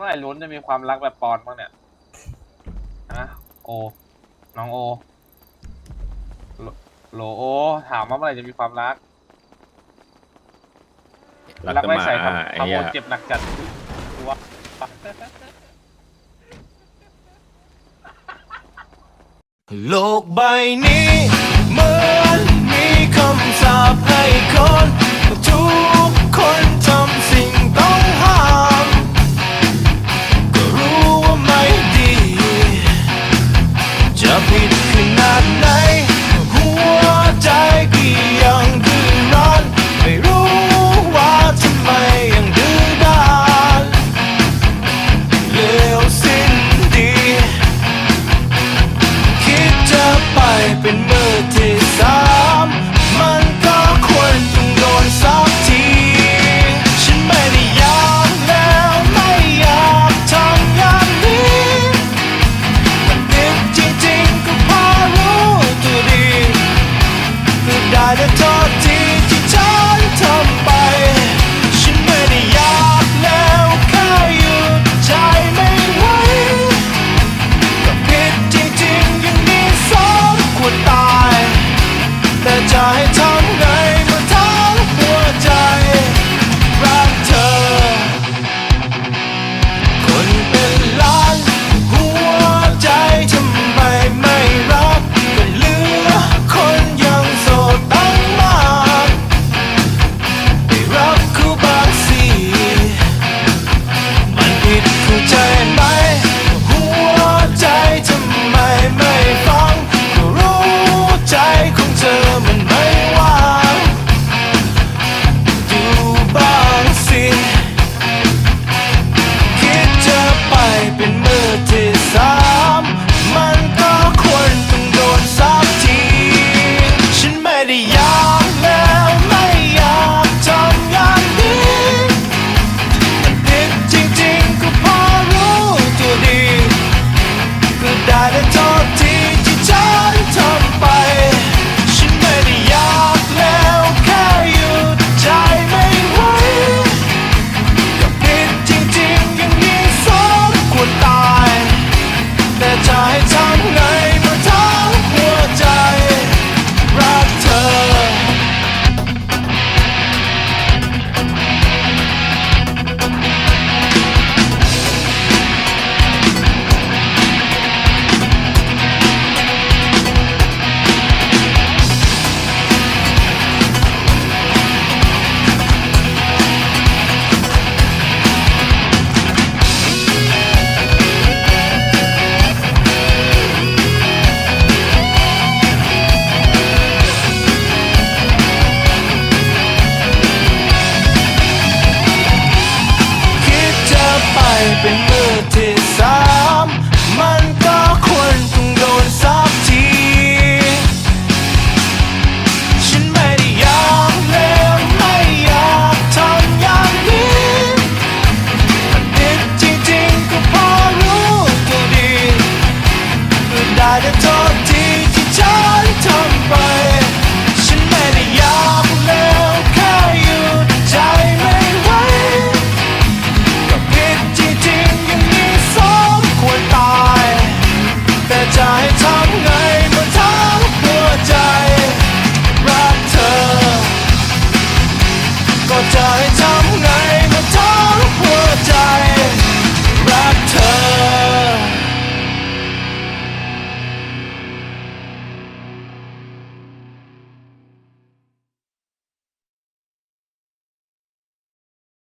มื่อไหร่ลุ้นจะมีความรักแบบปอนบ้างเนี่ยอะโอ น้องโอโลโลโอ ถามว่าเมื่อไหร่จะมีความรัก รักรักกันไม่มาใส่ขไอ้ขโมเหี้ยยเจ็บหนักจัดตัว โลกใบนี้เหมือนมีคำสาปให้คน จะโทษทีที่ฉันทำ